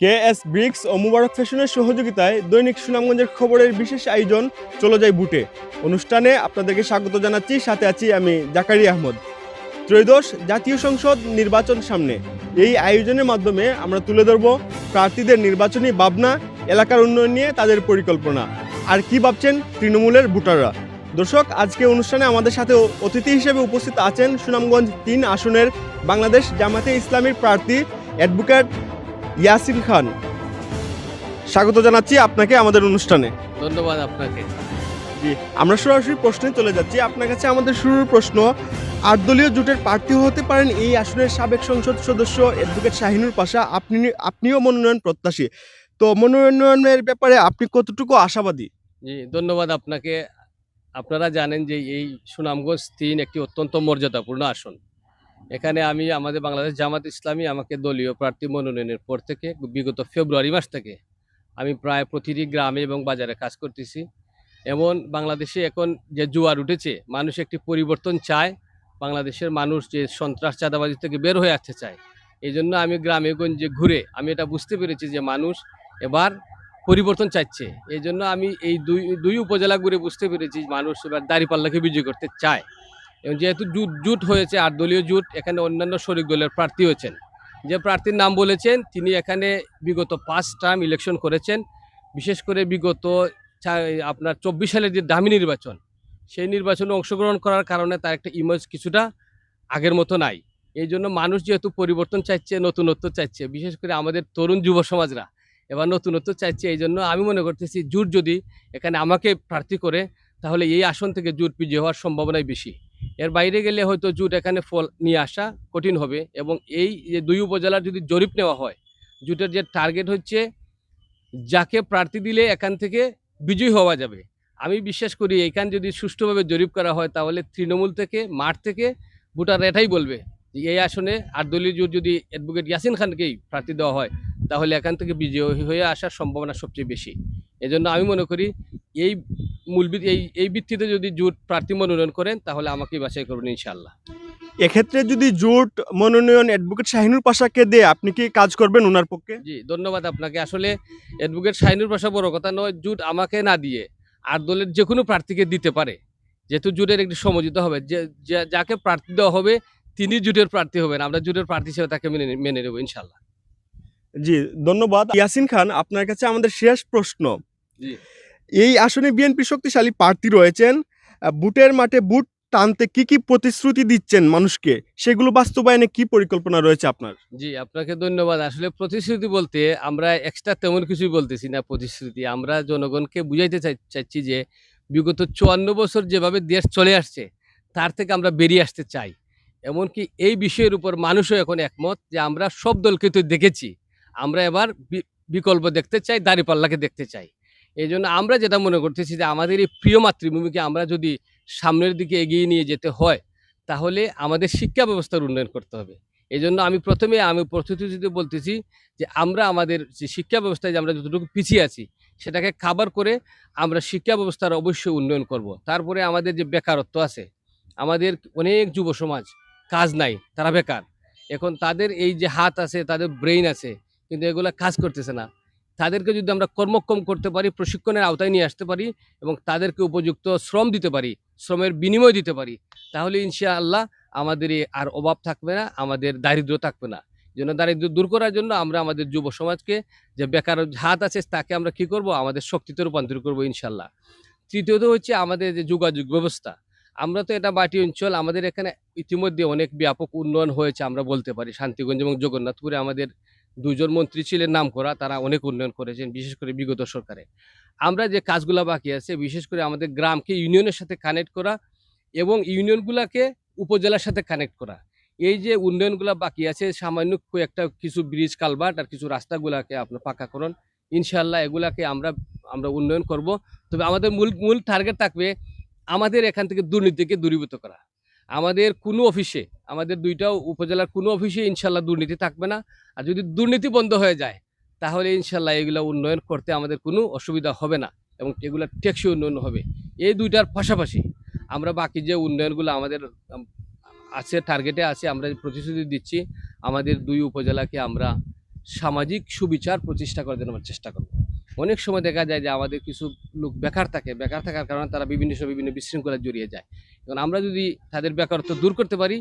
K S bricks ও মুবারক ফ্যাশনের সহযোগিতায় দৈনিক সুনামগঞ্জের খবরের বিশেষ আয়োজন চলে যায় বুটে। অনুষ্ঠানে আপনাদেরকে স্বাগত জানাচ্ছি, সাথে আছি আমি জাকারি আহমদ। ত্রয়োদশ জাতীয় সংসদ নির্বাচন সামনে। এই আয়োজনের মাধ্যমে আমরা তুলে ধরব প্রার্থীদের নির্বাচনী ভাবনা, এলাকার উন্নয়ন নিয়ে তাদের পরিকল্পনা। আর কি ভাবছেন তৃণমূলের ভোটাররা? দর্শক, আজকে অনুষ্ঠানে আমাদের সাথে অতিথি হিসেবে উপস্থিত আছেন সুনামগঞ্জ তিন আসনের বাংলাদেশ জামাতে ইসলামীর প্রার্থী, অ্যাডভোকেট ইয়াসিন খান। স্বাগত জানাচ্ছি আপনাকে আমাদের অনুষ্ঠানে। ধন্যবাদ আপনাকে। জি আমরা সরাসরি প্রশ্নে চলে যাচ্ছি। আপনার কাছে আমাদের শুরুর প্রশ্ন আট দলীয় জোটের প্রার্থী হতে পারেন এই আসনের সাবেক সংসদ সদস্য অ্যাডভোকেট শাহিনুর পাশা। আপনি আপনিও মনোনয়ন প্রত্যাশী। তো মনোনয়নের ব্যাপারে আপনি কতটুকু আশাবাদী? জি ধন্যবাদ আপনাকে। আপনারা জানেন যে এই সুনামগঞ্জ তিন একটি অত্যন্ত মর্যাদাপূর্ণ আসন। এখানে আমি আমাদের বাংলাদেশ জামাত ইসলামী আমাকে দলীয় প্রার্থী মনোনয়নের পর থেকে বিগত ফেব্রুয়ারি মাস থেকে আমি প্রায় প্রতিটি গ্রামে এবং বাজারে কাজ করতেছি। এমন বাংলাদেশে এখন যে জোয়ার উঠেছে, মানুষ একটি পরিবর্তন চায়, বাংলাদেশের মানুষ যে সন্ত্রাস, চাঁদাবাজি থেকে বের হয়ে আসতে চায়। এই জন্য আমি গ্রামে গঞ্জে ঘুরে আমি এটা বুঝতে পেরেছি যে মানুষ এবার পরিবর্তন চাইছে। এই জন্য আমি এই দুই দুই উপজেলা ঘুরে বুঝতে পেরেছি মানুষ এবার দাঁড়িপাল্লাকে বিজয় করতে চায়। এবং যেহেতু জুট জুট হয়েছে আট দলীয় জুট, এখানে অন্যান্য শরিক দলের প্রার্থী হয়েছেন। যে প্রার্থীর নাম বলেছেন, তিনি এখানে বিগত পাঁচ টার্ম ইলেকশন করেছেন। বিশেষ করে বিগত আপনার চব্বিশ সালের যে দামি নির্বাচন, সেই নির্বাচনে অংশগ্রহণ করার কারণে তার একটা ইমেজ কিছুটা আগের মতো নাই। এই জন্য মানুষ যেহেতু পরিবর্তন চাইছে, নতুনত্ব চাইছে, বিশেষ করে আমাদের তরুণ যুব সমাজরা এবার নতুনত্ব চাইছে, এই জন্য আমি মনে করতেছি জুট যদি এখানে আমাকে প্রার্থী করে, তাহলে এই আসন থেকে জুট বিজয় হওয়ার সম্ভাবনাই বেশি। এর বাইরে গেলে হয়তো জুট এখানে ফল নিয়ে আসা কঠিন হবে এবং এই যে দুই উপজেলার যদি জরিপ নেওয়া হয়, জুটের যে টার্গেট হচ্ছে, যাকে প্রার্থী দিলে এখান থেকে বিজয়ী হওয়া যাবে। আমি বিশ্বাস করি এখান যদি সুষ্ঠুভাবে জরিপ করা হয়, তাহলে তৃণমূল থেকে, মাঠ থেকে ভোটার এটাই বলবে যে, এই আসনে আট দলীয় জোট যদি অ্যাডভোকেট ইয়াসিন খানকেই প্রার্থী দেওয়া হয়, তাহলে এখান থেকে বিজয়ী হয়ে আসার সম্ভাবনা সবচেয়ে বেশি। এজন্য আমি মনে করি এই মূল এই এই ভিত্তিতে যদি জোট প্রার্থী মনোনয়ন করেন তাহলে আমাকেই বাছাই করবেন ইনশাল্লাহ এক্ষেত্রে যদি জোট মনোনয়ন অ্যাডভোকেট শাহিনুর পাশাকে দিয়ে আপনি কি কাজ করবেন ওনার পক্ষে? জি ধন্যবাদ আপনাকে। আসলে অ্যাডভোকেট শাহিনুর পাশা বড় কথা নয় জুট আমাকে না দিয়ে আর দলের যে কোনো প্রার্থীকে দিতে পারে। যেহেতু জুটের একটি সমঝোতা হবে যে যে- যাকে প্রার্থী দেওয়া হবে তিনি জুটের প্রার্থী হবেন। আমরা জুটের প্রার্থী হিসেবে তাকে মেনে মেনে নেব ইনশাল্লাহ জি ধন্যবাদ। ইয়াসিন খান আপনার কাছে আমাদের শেষ প্রশ্ন। জি। এই আসনে বিএনপি শক্তিশালী প্রার্থী রয়েছেন। বুটের মাঠে বুট টানতে কি কি প্রতিশ্রুতি দিচ্ছেন মানুষকে? সেগুলো বাস্তবায়নে কি পরিকল্পনা রয়েছে আপনার? জি, আপনাকে ধন্যবাদ। আসলে প্রতিশ্রুতি বলতে আমরা এক্সট্রা তেমন কিছুই বলতেছি না প্রতিশ্রুতি। আমরা জনগণকে বুঝাইতে চাই, চাইছি যে বিগত চুয়ান্ন বছর যেভাবে দেশ চলে আসছে, তার থেকে আমরা বেরিয়ে আসতে চাই। এমনকি এই বিষয়ের উপর মানুষও এখন একমত যে আমরা সব দলকে তো দেখেছি। আমরা এবার বিকল্প দেখতে চাই, দাঁড়িপাল্লাকে দেখতে চাই। এই জন্য আমরা যেটা মনে করতেছি যে আমাদের এই প্রিয় মাতৃভূমিকে আমরা যদি সামনের দিকে এগিয়ে নিয়ে যেতে হয়, তাহলে আমাদের শিক্ষা ব্যবস্থার উন্নয়ন করতে হবে। এই জন্য আমি প্রথমে আমি প্রস্তুতিতে বলতেছি যে আমরা আমাদের যে শিক্ষা ব্যবস্থায় যে আমরা যতটুকু পিছিয়ে আছি, সেটাকে খাবার করে আমরা শিক্ষা ব্যবস্থার অবশ্যই উন্নয়ন করব। তারপরে আমাদের যে বেকারত্ব আছে, আমাদের অনেক যুব সমাজ, কাজ নাই, তারা বেকার। এখন তাদের এই যে হাত আছে, তাদের ব্রেইন আছে, কিন্তু এগুলা কাজ করতেছে না। তাদেরকে যদি আমরা কর্মক্ষম করতে পারি, প্রশিক্ষণের আওতায় নিয়ে আসতে পারি এবং তাদেরকে উপযুক্ত শ্রম দিতে পারি, শ্রমের বিনিময় দিতে পারি, তাহলে ইনশাআল্লাহ আমাদের আর অভাব থাকবে না, আমাদের দারিদ্র থাকবে না। জন্য দারিদ্র দূর করার জন্য আমরা আমাদের যুব সমাজকে যে বেকার হাত আছে, তাকে আমরা কি করব? আমাদের শক্তিতে রূপান্তর করব ইনশাল্লাহ তৃতীয়ত হচ্ছে আমাদের যে যোগাযোগ ব্যবস্থা। আমরা তো এটা বাটি অঞ্চল, আমাদের এখানে ইতিমধ্যে অনেক ব্যাপক উন্নয়ন হয়েছে আমরা বলতে পারি, শান্তিগঞ্জ এবং জগন্নাথপুরে আমাদের দুজন মন্ত্রী ছিলেন নাম করা তারা অনেক উন্নয়ন করেছেন, বিশেষ করে বিগত সরকারে। আমরা যে কাজগুলো বাকি আছে, বিশেষ করে আমাদের গ্রামকে ইউনিয়নের সাথে কানেক্ট করা এবং ইউনিয়নগুলোকে উপজেলার সাথে কানেক্ট করা। এই যে উন্নয়নগুলো বাকি আছে, সামান্য একটা কিছু ব্রিজ কালভার্ট আর কিছু রাস্তাগুলোকে আপনার পাকা করুন। ইনশাল্লাহ এগুলাকে আমরা আমরা উন্নয়ন করব। তবে আমাদের মূল মূল টার্গেট থাকবে আমাদের এখান থেকে দুর্নীতিকে দূরীভূত করা। আমাদের কোনো অফিসে, আমাদের দুইটা উপজেলার কোনো অফিসে ইনশাল্লাহ দুর্নীতি থাকবে না। আর যদি দুর্নীতি বন্ধ হয়ে যায়, তাহলে ইনশাল্লাহ এগুলো উন্নয়ন করতে আমাদের কোনো অসুবিধা হবে না এবং এগুলো টেকসই উন্নয়ন হবে। এই দুইটার পাশাপাশি আমরা বাকি যে উন্নয়নগুলো আমাদের আছে টার্গেটে আছে, আমরা প্রতিশ্রুতি দিচ্ছি, আমাদের দুই উপজেলাকে আমরা সামাজিক সুবিচার প্রতিষ্ঠা করার জন্য আমরা চেষ্টা করব। অনেক সময় দেখা যায় যে আমাদের কিছু লোক বেকার থাকে, বেকার থাকার কারণে তারা বিভিন্ন সময় বিভিন্ন বিশৃঙ্খলায় জড়িয়ে যায়। এখন আমরা যদি তাদের বেকারত্ব দূর করতে পারি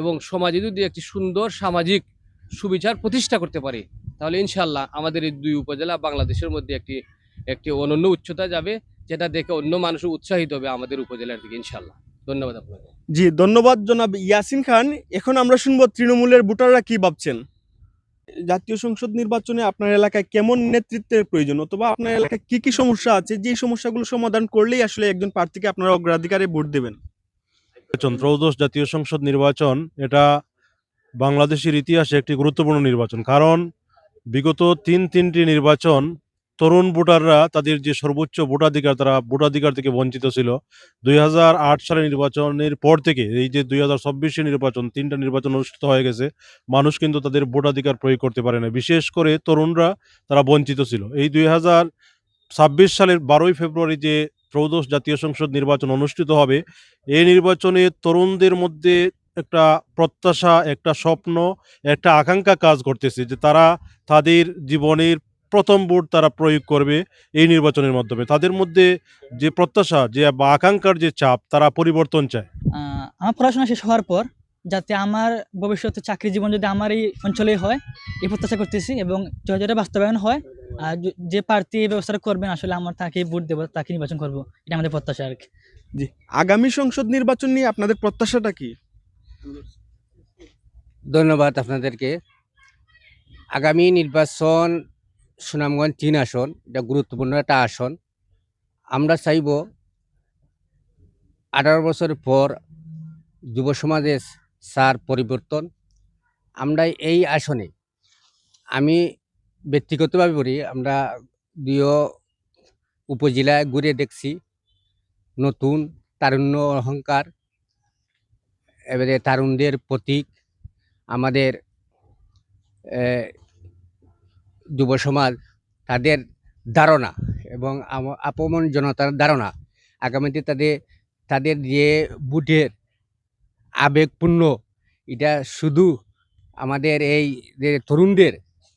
এবং সমাজে যদি একটি সুন্দর সামাজিক সুবিচার প্রতিষ্ঠা করতে পারি, তাহলে ইনশাল্লাহ আমাদের এই দুই উপজেলা বাংলাদেশের মধ্যে একটি একটি অনন্য উচ্চতা যাবে, যেটা দেখে অন্য মানুষও উৎসাহিত হবে আমাদের উপজেলার দিকে ইনশাল্লাহ ধন্যবাদ আপনাকে। জি, ধন্যবাদ জনাব ইয়াসিন খান। এখন আমরা শুনব তৃণমূলের ভোটাররা কি ভাবছেন? জাতীয় সংসদ নির্বাচনে আপনার এলাকায় কেমন নেতৃত্বের প্রয়োজন? অথবা আপনার এলাকায় কি কি সমস্যা আছে? যে সমস্যাগুলো সমাধান করলেই আসলে একজন প্রার্থীকে আপনারা অগ্রাধিকারে ভোট দেবেন। নির্বাচন, ত্রয়োদশ জাতীয় সংসদ নির্বাচন, এটা বাংলাদেশের ইতিহাসে একটি গুরুত্বপূর্ণ নির্বাচন। কারণ বিগত তিন তিনটি নির্বাচন, তরুণ ভোটাররা তাদের যে সর্বোচ্চ ভোটাধিকার, তারা ভোটাধিকার থেকে বঞ্চিত ছিল। দুই সালে নির্বাচনের পর থেকে, এই যে দুই হাজার নির্বাচন, তিনটা নির্বাচন অনুষ্ঠিত হয়ে গেছে, মানুষ কিন্তু তাদের ভোটাধিকার প্রয়োগ করতে পারে না বিশেষ করে তরুণরা তারা বঞ্চিত ছিল। এই দুই ছাব্বিশ সালের বারোই ফেব্রুয়ারি যে ত্রয়োদশ জাতীয় সংসদ নির্বাচন অনুষ্ঠিত হবে। এই নির্বাচনে তরুণদের মধ্যে একটা প্রত্যাশা, একটা স্বপ্ন, একটা আকাঙ্ক্ষা কাজ করতেছে যে তারা তাদের জীবনের প্রথম ভোট তারা প্রয়োগ করবে এই নির্বাচনের মাধ্যমে। তাদের মধ্যে যে প্রত্যাশা, যে বা আকাঙ্ক্ষার যে চাপ, তারা পরিবর্তন চায়। আমার পড়াশোনা শেষ হওয়ার পর যাতে আমার ভবিষ্যতে চাকরি জীবন যদি আমার এই অঞ্চলেই হয়, এই প্রত্যাশা করতেছি এবং যদি বাস্তবায়ন হয় আর যে প্রার্থী এই ব্যবস্থাটা করবেন আসলে আমার তাকে ভোট দেবো তাকে নির্বাচন করব। এটা আমাদের প্রত্যাশা আর কি। জি। আগামী সংসদ নির্বাচন নিয়ে আপনাদের প্রত্যাশাটা কি? ধন্যবাদ আপনাদেরকে। আগামী নির্বাচন সুনামগঞ্জ তিন আসন এটা গুরুত্বপূর্ণ একটা আসন। আমরা চাইব আঠারো বছর পর যুব সমাজের সার পরিবর্তন। আমরা এই আসনে আমি ব্যক্তিগতভাবে বলি, আমরা দুইও উপজেলায় ঘুরে দেখছি। নতুন তারুণ্য অহংকার, এবারে তারুণদের প্রতীক আমাদের যুব সমাজ, তাদের ধারণা এবং আপমন জনতার ধারণা। আগামীতে তাদের তাদের যে বুটের আবেগপূর্ণ, এটা শুধু আমাদের এই যে তরুণদের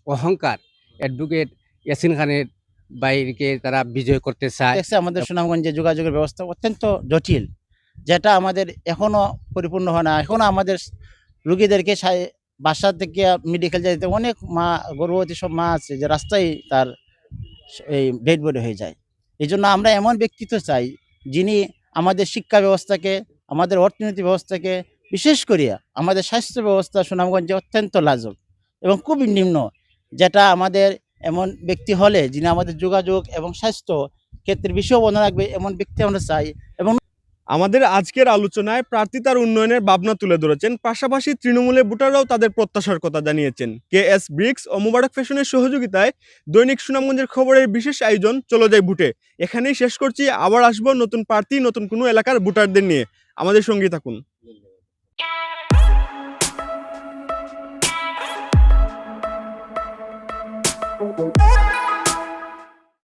অহংকার অ্যাডভোকেট ইয়াসিন খানের বাইরকে তারা বিজয় করতে চায়। আমাদের সুনামগঞ্জে যোগাযোগের ব্যবস্থা অত্যন্ত জটিল, যেটা আমাদের এখনও পরিপূর্ণ হয় না। এখনও আমাদের রুগীদেরকে বাসা থেকে মেডিকেল যেতে অনেক মা, গর্ভবতী সব মা আছে যে রাস্তায় তার এই ডেড বডি হয়ে যায়। এই জন্য আমরা এমন ব্যক্তিত্ব চাই যিনি আমাদের শিক্ষা ব্যবস্থাকে, আমাদের অর্থনীতি ব্যবস্থাকে, বিশেষ করিয়া আমাদের স্বাস্থ্য ব্যবস্থা সুনামগঞ্জে অত্যন্ত লাজক এবং খুবই নিম্ন যেটা আমাদের এমন ব্যক্তি হলে যিনি আমাদের যোগাযোগ এবং স্বাস্থ্য ক্ষেত্রে বিষয় বন্ধ রাখবে, এমন ব্যক্তি আমরা চাই। এবং আমাদের আজকের আলোচনায় প্রার্থী তার উন্নয়নের ভাবনা তুলে ধরেছেন। পাশাপাশি তৃণমূলের ভোটাররাও তাদের প্রত্যাশার কথা জানিয়েছেন। কে এস ব্রিক্স ও মুবারক ফ্যাশনের সহযোগিতায় দৈনিক সুনামগঞ্জের খবরের বিশেষ আয়োজন চলে যায় বুটে এখানেই শেষ করছি। আবার আসব নতুন প্রার্থী, নতুন কোনো এলাকার ভোটারদের নিয়ে। আমাদের সঙ্গে থাকুন।